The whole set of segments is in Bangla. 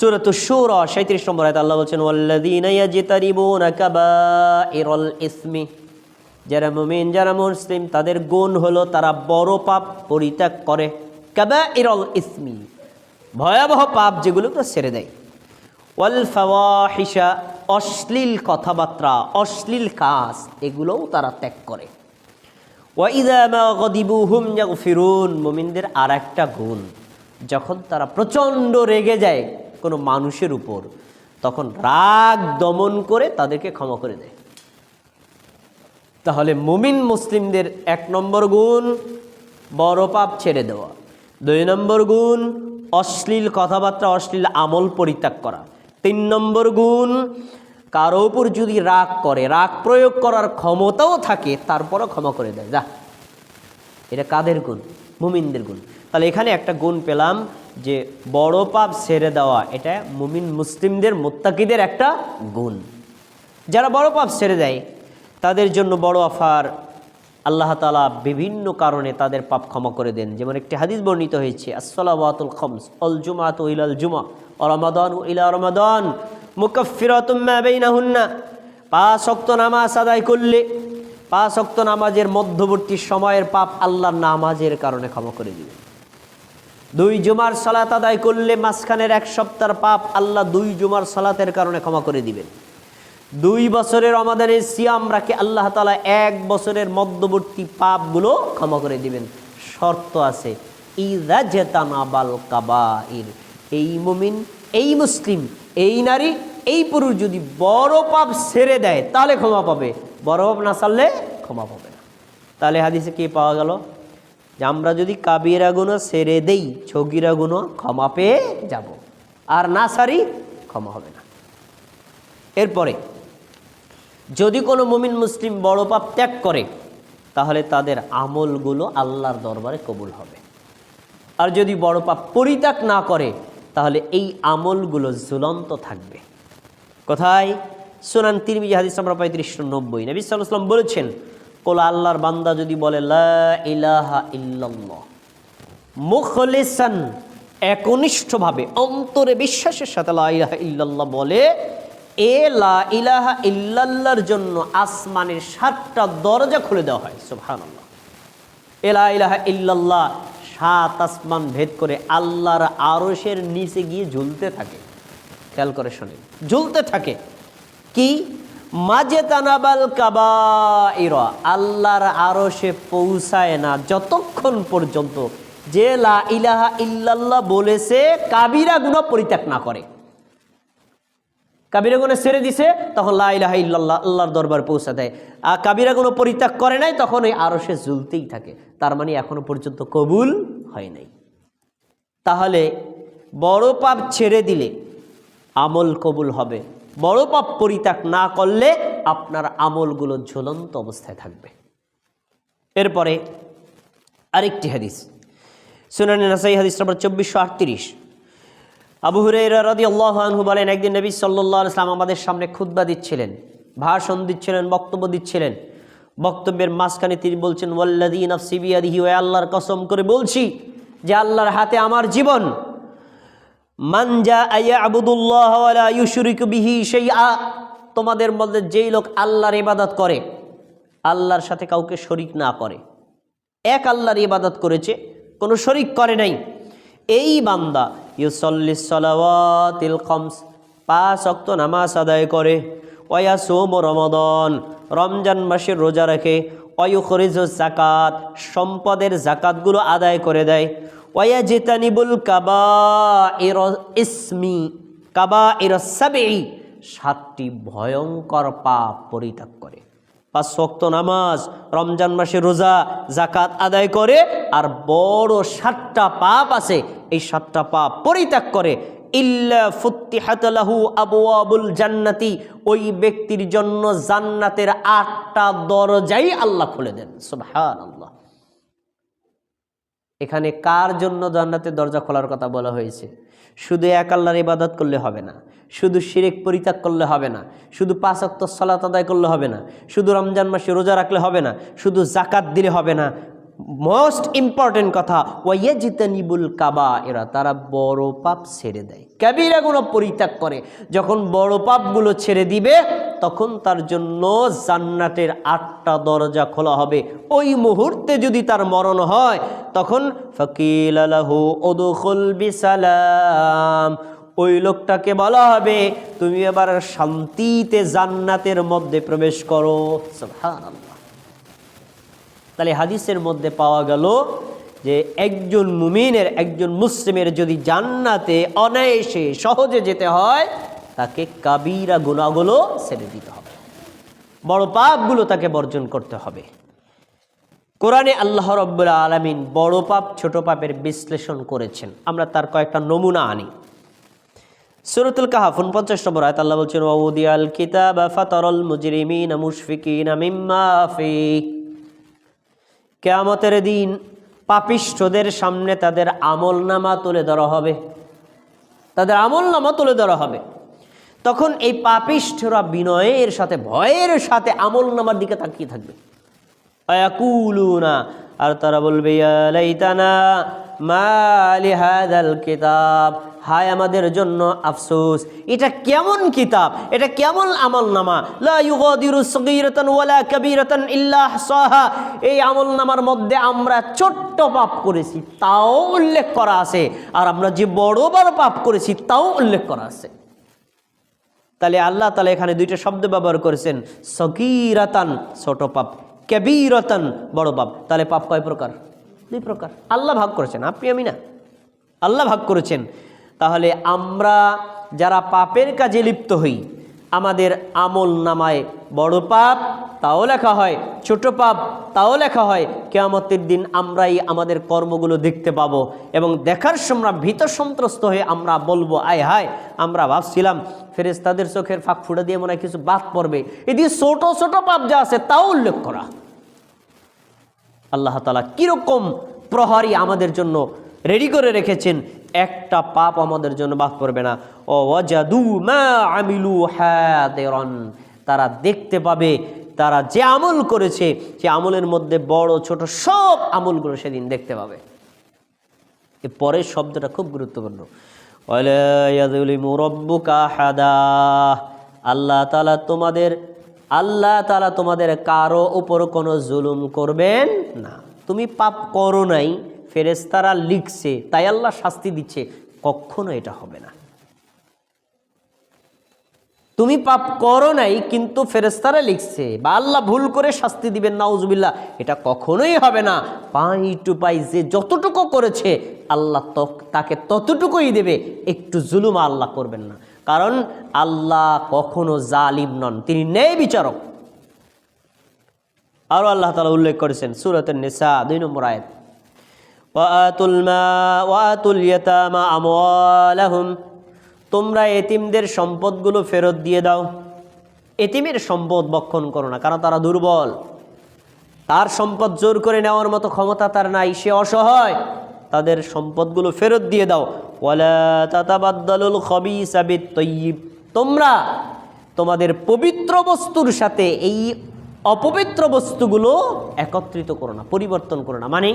সুরত সুর সাঁত্রিশ নম্বর আয়াত, আল্লাহ বলছেন কাবাইরাল ইসমি যারা মুমিন, যারা মুসলিম, তাদের গুণ হলো তারা বড় পাপ পরিত্যাগ করে। কাবাইরাল ইসমি, ভয়াবহ পাপ যেগুলো তো ছেড়ে দেয়। ওয়াল ফাওয়াহিশা অশ্লীল কথাবার্তা, অশ্লীল কাজ, এগুলোও তারা ত্যাগ করে। ওয়াইদা মা গদিবু হুম ফিরুন মুমিনদের আর একটা গুণ, যখন তারা প্রচণ্ড রেগে যায় কোনো মানুষের উপর তখন রাগ দমন করে তাদেরকে ক্ষমা করে দেয়। তাহলে মুমিন মুসলিমদের এক নম্বর গুণ বড় পাপ ছেড়ে দেওয়া। দুই নম্বর গুণ অশ্লীল কথাবার্তা, অশ্লীল আমল পরিত্যাগ করা। তিন নম্বর গুণ কারও উপর যদি রাগ করে, রাগ প্রয়োগ করার ক্ষমতাও থাকে, তারপরও ক্ষমা করে দেয়। যা, এটা কাদের গুণ? মুমিনদের গুণ। তাহলে এখানে একটা গুণ পেলাম যে বড় পাপ ছেড়ে দেওয়া, এটা মুমিন মুসলিমদের মোত্তাকিদের একটা গুণ। যারা বড় পাপ ছেড়ে দেয়, তাদের জন্য বড় অফার আল্লাহ তালা বিভিন্ন কারণে তাদের পাপ ক্ষমা করে দেন। যেমন একটি হাদিস বর্ণিত হয়েছে আসসালামাতুল খমস অল জুমাত জুমা ও রমাদান ইলা রমাদান মুকফিরাতুম্মা পাঁচ অক্ত নামাজ আদায় করলে, পাঁচ অক্ত নামাজের মধ্যবর্তী সময়ের পাপ আল্লাহর নামাজের কারণে ক্ষমা করে দিবে। দুই জুমার সালাত আদায় করলে মাঝখানের এক সপ্তাহের পাপ আল্লাহ দুই জুমার সালাতের কারণে ক্ষমা করে দিবেন। দুই বছরের আমাদের সিয়াম রাখে আল্লাহ তালা এক বছরের মধ্যবর্তী পাপগুলো ক্ষমা করে দিবেন। শর্ত আছে কাবাইর এই মুমিন, এই মুসলিম, এই নারী, এই পুরুষ যদি বড় পাপ ছেড়ে দেয়, তাহলে ক্ষমা পাবে। বড় পাপ না ছাড়লে ক্ষমা পাবে না। তাহলে হাদিসে কি পাওয়া গেল? যে আমরা যদি কাবিরা গুণ সেরে দেই ছগিরা গুণ ক্ষমা পেয়ে যাব। আর না সারি ক্ষমা হবে না। এরপরে, যদি কোনো মুমিন মুসলিম বড় পাপ ত্যাগ করে, তাহলে তাদের আমলগুলো আল্লাহর দরবারে কবুল হবে। আর যদি বড় পাপ পরিত্যাগ না করে, তাহলে এই আমলগুলো ঝুলন্ত থাকবে। কোথায়? সুনান তিরমিজি হাদিস আমরা পঁয়ত্রিশ নব্বই। নবী সাল্লাম বলেছেন কোলা আল্লাহর বান্দা যদি বলে ইলাহা ইল্লাল্লাহ। মুখলিসান, একনিষ্ঠভাবে, অন্তরে বিশ্বাসের সাথে লা ইলাহা ইল্লাল্লাহ বলে, এ লা ইলাহা ইল্লাল্লাহর জন্য আসমানের সাতটা দরজা খুলে দেওয়া হয়। সুবহানাল্লাহ। এ লা ইলাহা ইল্লাল্লাহ, সাত আসমান ভেদ করে আল্লাহর আরশের নিচে গিয়ে ঝুলতে থাকে। খেয়াল করে শোনেন। ঝুলতে থাকে। কি? মাঝে তানাবাল কাবা আল্লাহর আরও সে পৌঁছায় না যতক্ষণ পর্যন্ত যে লা ইলাহা ইল্লাল্লাহ বলেছে, কাবিরা গুণ পরিত্যাগ না করে। কাবিরা গুণে ছেড়ে দিছে, তখন লা ইলাহা ইল্লাল্লাহ আল্লাহর দরবার পৌঁছা দেয়। আর কাবিরা গুণ পরিত্যাগ করে নাই, তখন ওই আরও সে ঝুলতেই থাকে। তার মানে এখনও পর্যন্ত কবুল হয় নাই। তাহলে বড় পাপ ছেড়ে দিলে আমল কবুল হবে। বড় পাপ পরিত্যাগ না করলে আপনার আমলগুলো ঝুলন্ত অবস্থায় থাকবে। এরপরে আরেকটি হাদিস। সুনানি নাসাই হাদিস নম্বর চব্বিশশো আটত্রিশ। আবু হুরাইরা রাদি আল্লাহ আনহু বলেন, একদিন নবী সাল্লাহ ইসলাম আমাদের সামনে খুদ্া দিচ্ছিলেন, ভাষণ দিচ্ছিলেন, বক্তব্য দিচ্ছিলেন। বক্তব্যের মাঝখানে তিনি বলছেন ওয়াল্লাদি নফসি বিয়াদিহি ওয়া আল্লাহর কসম করে বলছি যে আল্লাহর হাতে আমার জীবন মানজা আয়া আবুদুল্লাহ ওয়ালা ইউশরিকু বিহি শাইআ, তোমাদের মধ্যে যেই লোক আল্লাহর ইবাদত করে, আল্লাহর সাথে কাউকে শরিক না করে, এক আল্লাহর ইবাদত করেছে, কোনো শরিক করে নাই। এই বান্দা ইউসল্লিস সালাওয়াতিল পাঁচ অক্ত নামাজ আদায় করে, ওয়া সোম রমদন, রমজান মাসের রোজা রাখে অয়ুখরিজ জাকাত সম্পদের জাকাতগুলো আদায় করে দেয়। ওয়া জেতানিবুল কাবা এর ইসমি কাবা এর সাবেই সাতটি ভয়ঙ্কর পাপ পরিত্যাগ করে। পাঁচ শক্ত নামাজ, রমজান মাসে রোজা জাকাত আদায় করে, আর বড় সাতটা পাপ আছে, এই সাতটা পাপ পরিত্যাগ করে ইল্লা ফুত্তিহাতালাহু আবু আবুল জান্নাতি। ওই ব্যক্তির জন্য জান্নাতের আটটা দরজাই আল্লাহ খুলে দেন। সুবহান আল্লাহ এখানে কার জন্য জান্নাতের দরজা খোলার কথা বলা হয়েছে? শুধু এক আল্লাহর ইবাদত করলে হবে না। শুধু শিরেক পরিত্যাগ করলে হবে না। শুধু পাঁচ অক্ত সলাত আদায় করলে হবে না। শুধু রমজান মাসে রোজা রাখলে হবে না। শুধু জাকাত দিলে হবে না। মোস্ট ইম্পর্টেন্ট কথা, ওয়াইয়াজিতানিবুল কাবা এরা তারা বড় পাপ ছেড়ে দেয়। কাবিরা গুলো পরিত্যাগ করে। যখন বড় পাপগুলো ছেড়ে দিবে, তখন তার জন্য জান্নাতের আটটা দরজা খোলা হবে। ওই মুহূর্তে যদি তার মরণ হয়, তখন ফকিল আলাহু ওদুখুল বিসালাম। ওই লোকটাকে বলা হবে, তুমি এবার শান্তিতে জান্নাতের মধ্যে প্রবেশ করো। সুবহানাল্লাহ। তাহলে হাদিসের মধ্যে পাওয়া গেল যে একজন মুমিনের, একজন মুসলিমের যদি জান্নাতে অনায়াসে সহজে যেতে হয়, তাকে কাবিরা গুণাগুলো ছেড়ে দিতে হবে। বড় পাপগুলো তাকে বর্জন করতে হবে। কোরআনে আল্লাহ রব্বুল আলমিন বড় পাপ, ছোট পাপের বিশ্লেষণ করেছেন। আমরা তার কয়েকটা নমুনা আনি। সুরতুল কাহাফুন পঞ্চাশ নম্বর আয়াত, আল্লাহ বলছেন ওয়াউদিয়াল কিতাব ফাতারল মুজরিমিন মুশফিকিন মিম্মা ফি কেয়ামতের দিন পাপিষ্ঠদের সামনে তাদের আমল নামা তুলে ধরা হবে। তাদের আমল নামা তুলে ধরা হবে। তখন এই পাপিষ্ঠরা বিনয়ের সাথে, ভয়ের সাথে আমল নামার দিকে তাকিয়ে থাকবে। আর তারা বলবে, ইয়া লাইতানা, মা লিহাদাল কিতাব। হায় আমাদের জন্য আফসোস। এটা কেমন কিতাব? এটা কেমন আমল নামা এই আমল নামার মধ্যে আমরা ছোট্ট পাপ করেছি, তাও উল্লেখ করা আছে। আর আমরা যে বড় বড় পাপ করেছি, তাও উল্লেখ করা আছে। তাহলে আল্লাহ তালা এখানে দুইটা শব্দ ব্যবহার করেছেন। সগীরাতান, ছোট পাপ। কেবিরতান, বড় পাপ। তাহলে পাপ কয় প্রকার? দুই প্রকার। আল্লাহ ভাগ করেছেন, আপনি আমি না। আল্লাহ ভাগ করেছেন। তাহলে আমরা যারা পাপের কাজে লিপ্ত হই, আমাদের আমল নামায় বড় পাপ তাও লেখা হয়, ছোট পাপ তাও লেখা হয়। কেয়ামতের দিন আমরাই আমাদের কর্মগুলো দেখতে পাবো এবং দেখার সময় ভীত সন্ত্রস্ত হয়ে আমরা বলব, আয় হায়, আমরা ভাবছিলাম ফেরেজ তাদের চোখের ফাঁক ফুটে দিয়ে মনে কিছু বাদ পড়বে। এদিকে ছোট ছোট পাপ যা আছে তাও উল্লেখ করা। আল্লাহ তালা কীরকম প্রহারী আমাদের জন্য রেডি করে রেখেছেন একটা পাপ আমাদের জন্য বাদ পড়বে না। ও ওয়াজাদু মা আমিলু হাদিরান। তারা দেখতে পাবে, তারা যে আমল করেছে, সে আমলের মধ্যে বড়, ছোট সব আমলগুলো সেদিন দেখতে পাবে। এ পরের শব্দটা খুব গুরুত্বপূর্ণ। আল্লাহ তালা তোমাদের, আল্লাহ তালা তোমাদের কারও উপর কোনো জুলুম করবেন না। তুমি পাপ করো নাই। ফেরেশতারা লিখছে, তাই আল্লাহ শাস্তি দিচ্ছে, কখনো এটা হবে না। তুমি পাপ করো নাই, কিন্তু ফেরেস্তারা লিখছে, বা আল্লাহ ভুল করে শাস্তি দিবেন, নাউজুবিল্লাহ, এটা কখনোই হবে না। পাই টু পাই যে যতটুকু করেছে, আল্লাহ তক- ততটুকুই দেবে, একটু জুলুম আল্লাহ করবেন না। কারণ আল্লাহ কখনো জালিম নন, তিনি ন্যায় বিচারক। আরও আল্লাহ তালা উল্লেখ করেছেন সুরতের নিসা, দুই নম্বর আয়াত। ওয়াতুল তোমরা এতিমদের সম্পদগুলো ফেরত দিয়ে দাও। এতিমের সম্পদ বক্ষণ করো না, কারণ তারা দুর্বল। তার সম্পদ জোর করে নেওয়ার মতো ক্ষমতা তার নাই, সে অসহায়। তাদের সম্পদগুলো ফেরত দিয়ে দাও। তাতাবাদ্দালুল তোমরা তোমাদের পবিত্র বস্তুর সাথে এই অপবিত্র বস্তুগুলো একত্রিত করো না, পরিবর্তন করো না। মানে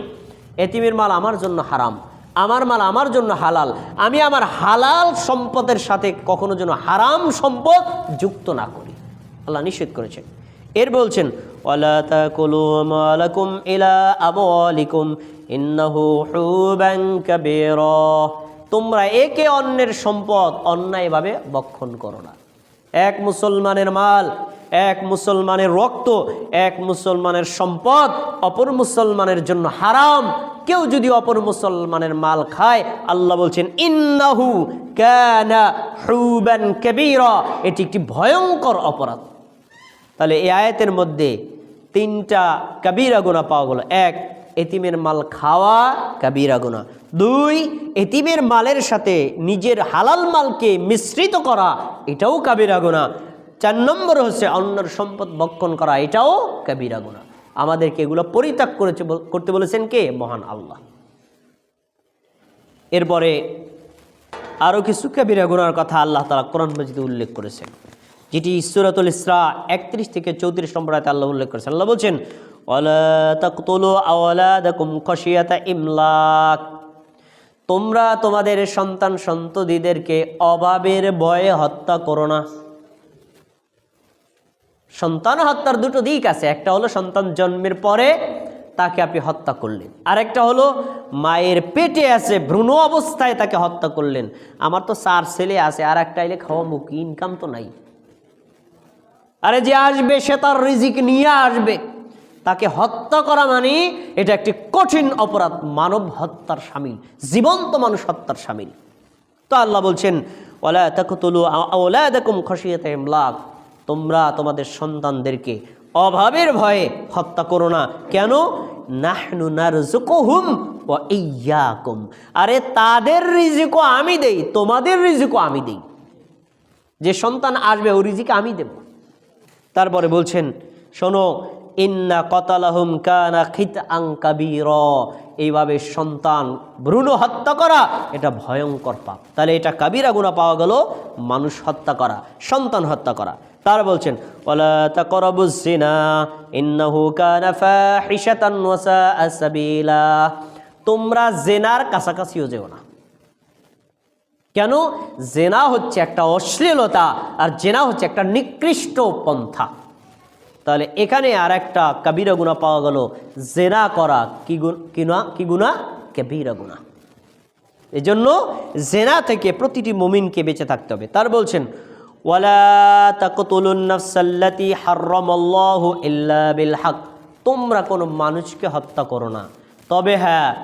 এতিমের মাল আমার জন্য হারাম, আমার মাল আমার জন্য হালাল, আমি আমার হালাল সম্পদের সাথে কখনো যেন হারাম সম্পদ যুক্ত না করি। আল্লাহ নিষেধ করেছেন। এর বলছেন তোমরা একে অন্যের সম্পদ অন্যায়ভাবে বক্ষণ করো না। এক মুসলমানের মাল এক মুসলমানের রক্ত, এক মুসলমানের সম্পদ, অপর মুসলমানের জন্য হারাম। কেউ যদি অপর মুসলমানের মাল খায়, আল্লাহ বলছেন, ইন্নাহু কানা হুবান কাবীরা। এটি একটি ভয়ঙ্কর অপরাধ। তাহলে এই আয়াতের মধ্যে তিনটা কাবিরা গুণা পাওয়া গেল। এক, এতিমের মাল খাওয়া কাবিরা গুণা দুই, এতিমের মালের সাথে নিজের হালাল মালকে মিশ্রিত করা, এটাও কাবিরা গুণা চার নম্বর হচ্ছে অন্যের সম্পদ বক্ষণ করা, এটাও কাবিরা গুণা আমাদেরকে এগুলো পরিত্যাগ করেছে করতে বলেছেন কে? মহান আল্লাহ। এরপরে আরও কিছু কাবিরা গুনার কথা আল্লাহ তালা কোরআন মজিদে উল্লেখ করেছেন, যেটি ইসুরাতুল ইসরা একত্রিশ থেকে চৌত্রিশ নম্বর আয়তে আল্লাহ উল্লেখ করেছেন। আল্লাহ বলছেন তোমরা তোমাদের সন্তান সন্ততিদেরকে অভাবের ভয়ে হত্যা করো না। সন্তান হত্যার দুটো দিক আছে। একটা হলো সন্তান জন্মের পরে তাকে আপনি হত্যা করলেন। আরেকটা হলো মায়ের পেটে আছে, ভ্রূণ অবস্থায় তাকে হত্যা করলেন। আমার তো চার ছেলে আছে আর একটা এলে খাওয়া মুখী ইনকাম তো নাই। আরে যে আসবে, সে তার রিজিক নিয়ে আসবে। তাকে হত্যা করা মানে এটা একটি কঠিন অপরাধ, মানব হত্যার সামিল, জীবন্ত মানুষ হত্যার সামিল। তো আল্লাহ বলছেন ওলা তাকতুলু আওলাদাকুম খশিয়াতে ইমলাক। তোমরা তোমাদের সন্তানদেরকে অভাবের ভয়ে হত্যা করো না। কেন? নাহনু নারযুকুহুম ওয়া ইয়্যাকুম আরে তাদের রিজিকও আমি দেই, তোমাদের রিজিকও আমি দেই। যে সন্তান আসবে ও রিজিক আমি দেব। তারপরে বলছেন, শোনো, ইন্না কতালাহুম কানা খিত আঙ্কাবির এইভাবে সন্তান ভ্রূণ হত্যা করা, এটা ভয়ঙ্কর পাপ। তাহলে এটা কাবিরা গুণা পাওয়া গেল, মানুষ হত্যা করা, সন্তান হত্যা করা। তার বলছেন, ওয়ালা তাকরাবুজ জিনা ইন্নাহু কানা ফাহিশাতান ওয়া সাআ তোমরা জেনার কাছাকাছিও যেও না। কেন? জেনা হচ্ছে একটা অশ্লীলতা আর জেনা হচ্ছে একটা নিকৃষ্ট পন্থা। তাহলে এখানে আর একটা কাবিরা গুণা পাওয়া গেল, জেনা করা কি গুণ কি গুণা? কাবিরা গুণা। এজন্য জেনা থেকে প্রতিটি মুমিনকে বেঁচে থাকতে হবে। তার বলছেন ওয়ালা ইল্লা তোমরা কোনো মানুষকে হত্যা করো না। তবে হ্যাঁ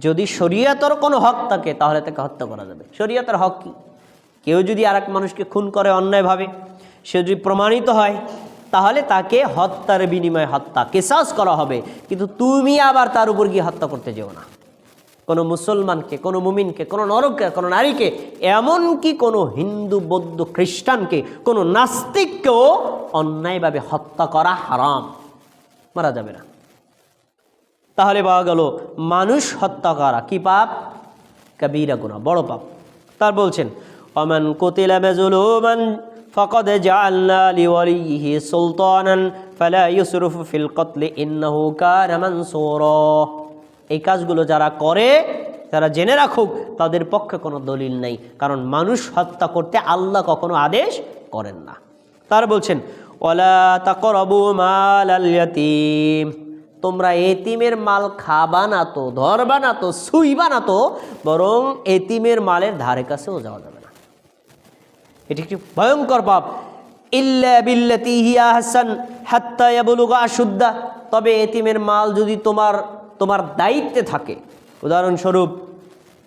যদি শরীয়তর কোনো হক থাকে, তাহলে তাকে হত্যা করা যাবে। শরীয়তের হক কি? কেউ যদি আরেক মানুষকে খুন করে অন্যায়ভাবে, সে যদি প্রমাণিত হয়, তাহলে তাকে হত্যার বিনিময়ে হত্যা, কেসাস করা হবে। কিন্তু তুমি আবার তার উপর গিয়ে হত্যা করতে যেও না। কোনো মুসলমানকে, কোনো মুমিনকে, কোনো নরককে, কোনো নারীকে, এমনকি কোনো হিন্দু, বৌদ্ধ, খ্রিস্টানকে, কোনো নাস্তিককেও অন্যায়ভাবে হত্যা করা হারাম। মারা যাবে না। তাহলে পাওয়া গেল, মানুষ হত্যা করা কি পাপ? কবিরা গুণা বড় পাপ। তার বলছেন, অমান কোতিলা মেজুলুমান ফকদ জাআলনা লিওয়ালিহি সুলতানান ফালা ইউসরিফু ফিল কতলি ইন্নাহু কানা মানসুরা। এই কাজগুলো যারা করে তারা জেনে রাখুক, তাদের পক্ষে কোনো দলিল নেই। কারণ মানুষ হত্যা করতে আল্লাহ কখনো আদেশ করেন না। তার বলছেন তোমরা এতিমের মাল খাবা না তো, ধরবা না তো সুইবা না তো, বরং এতিমের মালের ধারে কাছেও যাওয়া যাবে না। এটি একটি ভয়ঙ্কর পাপ। ইল্লা হাসান হাত্তা ইয়াবলুগা আশুদ্দা। তবে এতিমের মাল যদি তোমার দায়িত্বে থাকে। উদাহরণস্বরূপ,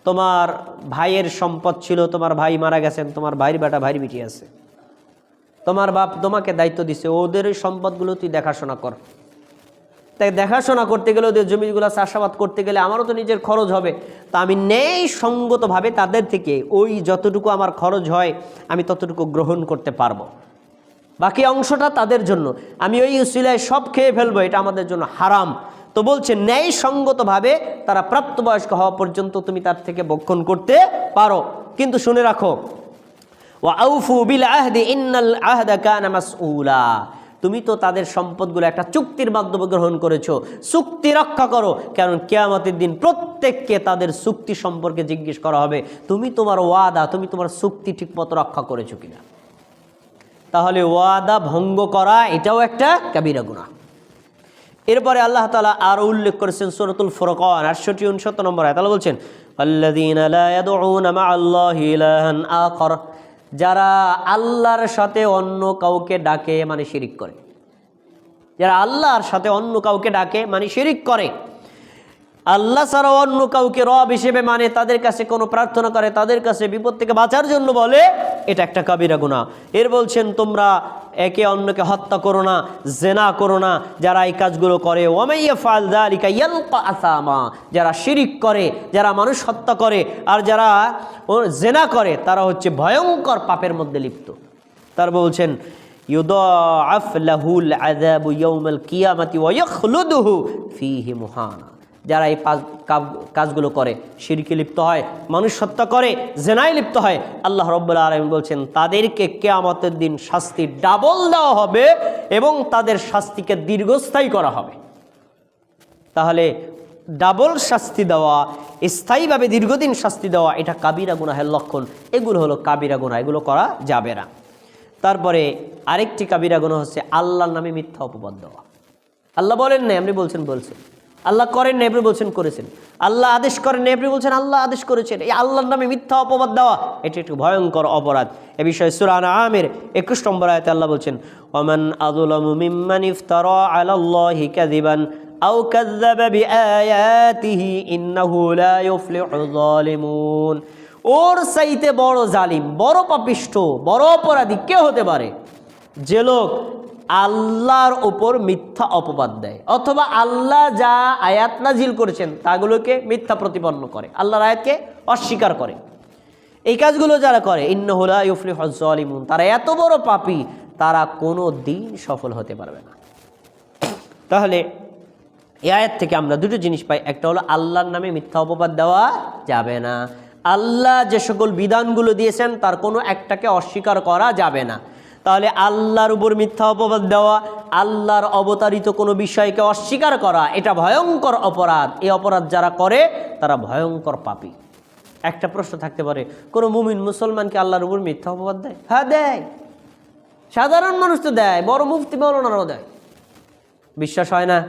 তোমার ভাইয়ের সম্পদ ছিল, তোমার ভাই মারা গেছেন, তোমার ভাইয়ের বেটা, ভাইয়ের বিটি আছে। তোমার বাপ তোমাকে দায়িত্ব দিছে, ওদের ওই সম্পদগুলো তুই দেখাশোনা কর। তাই দেখাশোনা করতে গেলে, ওদের জমিগুলো চাষাবাদ করতে গেলে আমারও তো নিজের খরচ হবে। তা আমি নেই সঙ্গতভাবে তাদের থেকে ওই যতটুকু আমার খরচ হয়, আমি ততটুকু গ্রহণ করতে পারব। বাকি অংশটা তাদের জন্য। আমি ওই উসিলায় সব খেয়ে ফেলব, এটা আমাদের জন্য হারাম। তো বলছে ন্যায় সঙ্গতভাবে তারা প্রাপ্তবয়স্ক হওয়া পর্যন্ত তুমি তার থেকে বক্ষণ করতে পারো। কিন্তু শুনে রাখো তুমি তো তাদের সম্পদগুলো একটা চুক্তির মাধ্যমে গ্রহণ করেছ। চুক্তি রক্ষা করো কারণ কেয়ামতের দিন প্রত্যেককে তাদের চুক্তি সম্পর্কে জিজ্ঞেস করা হবে, তুমি তোমার ওয়াদা, তুমি তোমার চুক্তি ঠিকমতো রক্ষা করেছ কিনা? তাহলে ওয়াদা ভঙ্গ করা এটাও একটা কাবিরা গুণা এরপরে আল্লাহ তালা আরও উল্লেখ করেছেন সুরতুল ফোরকন, আটষট্টি, উনসত্তর নম্বর আয় তালা বলছেন আল্লাহ যারা আল্লাহর সাথে অন্য কাউকে ডাকে মানে শিরিক করে। যারা আল্লাহর সাথে অন্য কাউকে ডাকে মানে শিরিক করে। আল্লাহ ছাড়া অন্য কাউকে রব হিসেবে মানে তাদের কাছে কোনো প্রার্থনা করে, তাদের কাছে বিপদ থেকে বাঁচার জন্য বলে, এটা একটা কাবিরা গুণা এর বলছেন, তোমরা একে অন্যকে হত্যা করো না, জেনা করো না, যারা এই কাজগুলো করে। ওমাইয়া ফাল দালিকা ইয়ালকা আসামা। যারা শিরিক করে, যারা মানুষ হত্যা করে, আর যারা জেনা করে, তারা হচ্ছে ভয়ঙ্কর পাপের মধ্যে লিপ্ত। তার বলছেন, ইউদাআফ লাহুল আযাবু ইয়াউমাল কিয়ামাতি ওয়া যারা এই কাজগুলো করে। সিরকে লিপ্ত হয় মানুষ হত্যা করে, জেনায় লিপ্ত হয়। আল্লাহ রব্বুল আলম বলছেন, তাদেরকে কেয়ামতের দিন শাস্তি ডাবল দেওয়া হবে এবং তাদের শাস্তিকে দীর্ঘস্থায়ী করা হবে। তাহলে ডাবল শাস্তি দেওয়া, স্থায়ীভাবে দীর্ঘদিন শাস্তি দেওয়া, এটা কাবিরা গুনাহের লক্ষণ। এগুলো হলো কাবিরা গুনাহ, এগুলো করা যাবে না। তারপরে আরেকটি কাবিরা গুনাহ হচ্ছে আল্লাহর নামে মিথ্যা অপবাদ দেওয়া। আল্লাহ বলেন না আপনি বলছেন বলছেন। আল্লাহ করেন না বলছেন করেছেন। আল্লাহ আদেশ করেন না বলছেন আল্লাহ আদেশ করেছেন। এই আল্লাহর নামে মিথ্যা অপবাদ দেওয়া, এটি একটি ভয়ঙ্কর অপরাধ। এ বিষয়ে সুরান আমের একুশ নম্বর আয়তে আল্লাহ বলছেন, ওমান আদুলামু মিম্মান ইফতারা আলাল্লাহি কাযিবান আও কাযযাবা বিআয়াতিহি ইন্নাহু লা ইউফলিহু যালিমুন। ওর চাইতে বড় জালিম, বড় পাপিষ্ঠ, বড় অপরাধী কে হতে পারে? যে লোক আল্লাহর ওপর মিথ্যা অপবাদ দেয়। অথবা আল্লাহ যা আয়াত নাজিল করেছেন, তাগুলোকে মিথ্যা প্রতিপন্ন করে। আল্লাহর আয়াতকে অস্বীকার করে। এই কাজগুলো যারা করে ইন্নহুলা ইউফলি হজলিমুন তারা এত বড় পাপী, তারা কোনো দিন সফল হতে পারবে না। তাহলে এই আয়াত থেকে আমরা দুটো জিনিস পাই। একটা হলো, আল্লাহর নামে মিথ্যা অপবাদ দেওয়া যাবে না। আল্লাহ যে সকল বিধানগুলো দিয়েছেন, তার কোনো একটাকে অস্বীকার করা যাবে না। তাহলে আল্লাহর উপর মিথ্যা অপবাদ দেওয়া, আল্লাহর অবতারিত কোনো বিষয়কে অস্বীকার করা, এটা ভয়ঙ্কর অপরাধ। এই অপরাধ যারা করে, তারা ভয়ঙ্কর পাপী। একটা প্রশ্ন থাকতে পারে, কোনো মুমিন মুসলমানকে আল্লাহর উপর মিথ্যা অপবাদ দেয়? হ্যাঁ দেয়। সাধারণ মানুষ তো দেয়, বড় মুফতি মৌলানারও দেয়। বিশ্বাস হয় না?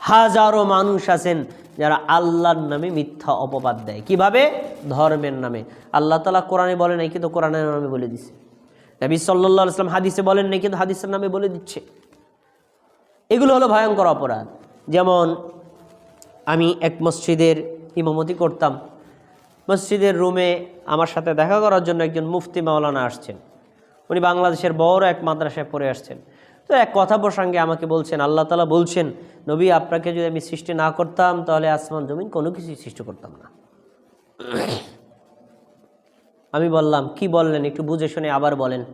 হাজারো মানুষ আছেন যারা আল্লাহর নামে মিথ্যা অপবাদ দেয়। কীভাবে? ধর্মের নামে। আল্লাহ তালা কোরআনে বলে নাই, কিন্তু কোরআনের নামে বলে দিছে। নবী সাল্লাহ ইসলাম হাদিসে বলেন নাই, কিন্তু হাদিসের নামে বলে দিচ্ছে। এগুলো হলো ভয়ঙ্কর অপরাধ। যেমন, আমি এক মসজিদের ইমামতি করতাম। মসজিদের রুমে আমার সাথে দেখা করার জন্য একজন মুফতি মাওলানা আসছেন। উনি বাংলাদেশের বড় এক মাদ্রাসায় পড়ে আসছেন। তো এক কথা প্রসঙ্গে আমাকে বলছেন, আল্লাহ তালা বলছেন, নবী, আপনাকে যদি আমি সৃষ্টি না করতাম, তাহলে আসমান জমিন কোনো কিছুই সৃষ্টি করতাম না। আমি বললাম, কি বললেন? একটু বুঝে শুনে আবার বলেন।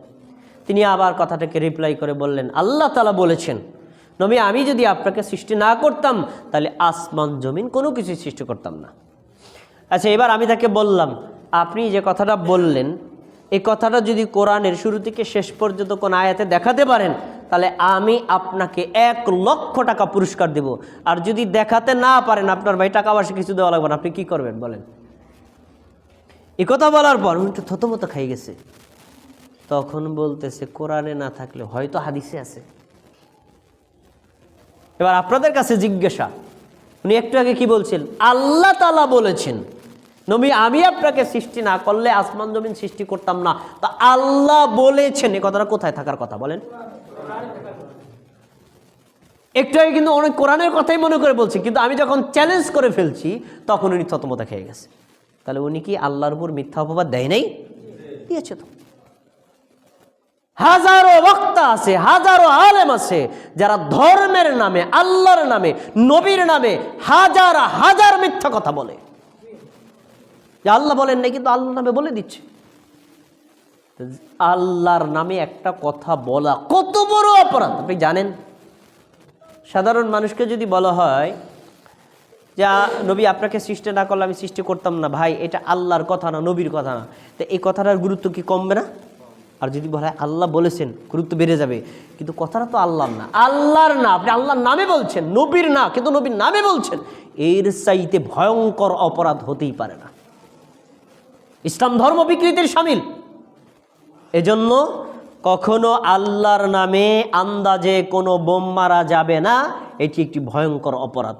তিনি আবার কথাটাকে রিপ্লাই করে বললেন, আল্লাহ তালা বলেছেন, নবী, আমি যদি আপনাকে সৃষ্টি না করতাম, তাহলে আসমান, জমিন কোনো কিছুই সৃষ্টি করতাম না। আচ্ছা এবার আমি তাকে বললাম, আপনি যে কথাটা বললেন, এই কথাটা যদি কোরআনের শুরু থেকে শেষ পর্যন্ত কোন আয়াতে দেখাতে পারেন, তাহলে আমি আপনাকে এক লক্ষ টাকা পুরস্কার দেব। আর যদি দেখাতে না পারেন, আপনার ভাই টাকা পয়সা কিছু দেওয়া লাগবে না। আপনি কি করবেন বলেন? এ কথা বলার পর উনি একটু থতমতো খাই গেছে। তখন বলতেছে, কোরআনে না থাকলে হয়তো হাদিসে আছে। এবার আপনাদের কাছে জিজ্ঞাসা, উনি একটু আগে কি বলছেন? আল্লাহ তালা বলেছেন, নবী, আমি আপনাকে সৃষ্টি না করলে আসমান জমিন সৃষ্টি করতাম না। তা আল্লাহ বলেছেন, এ কথাটা কোথায় থাকার কথা বলেন? একটু আগে কিন্তু অনেক কোরআনের কথাই মনে করে বলছি, কিন্তু আমি যখন চ্যালেঞ্জ করে ফেলছি, তখন উনি থতমতা খেয়ে গেছে। তাহলে উনি কি আল্লাহর উপর মিথ্যা অপবাদ দেয় নাই? দিয়েছে তো। হাজারো বক্তা আছে, হাজারো আলেম আছে, যারা ধর্মের নামে, আল্লাহর নামে, নবীর নামে হাজার হাজার মিথ্যা কথা বলে। আল্লাহ বলেন নাই, কিন্তু আল্লাহর নামে বলে দিচ্ছে। আল্লাহর নামে একটা কথা বলা কত বড় অপরাধ, আপনি জানেন? সাধারণ মানুষকে যদি বলা হয় যা নবী, আপনাকে সৃষ্টি না করলে আমি সৃষ্টি করতাম না, ভাই। এটা আল্লাহর কথা না, নবীর কথা না। তো এই কথাটার গুরুত্ব কি কমবে না? আর যদি বলা আল্লাহ বলেছেন গুরুত্ব বেড়ে যাবে। কিন্তু কথাটা তো আল্লাহর না। আল্লাহর না, আপনি আল্লাহর নামে বলছেন, নবীর না, কিন্তু নবীর নামে বলছেন। এর চাইতে ভয়ঙ্কর অপরাধ হতেই পারে না। ইসলাম ধর্ম বিকৃতির সামিল। এজন্য কখনো আল্লাহর নামে আন্দাজে কোনো বোম মারা যাবে না। এটি একটি ভয়ঙ্কর অপরাধ।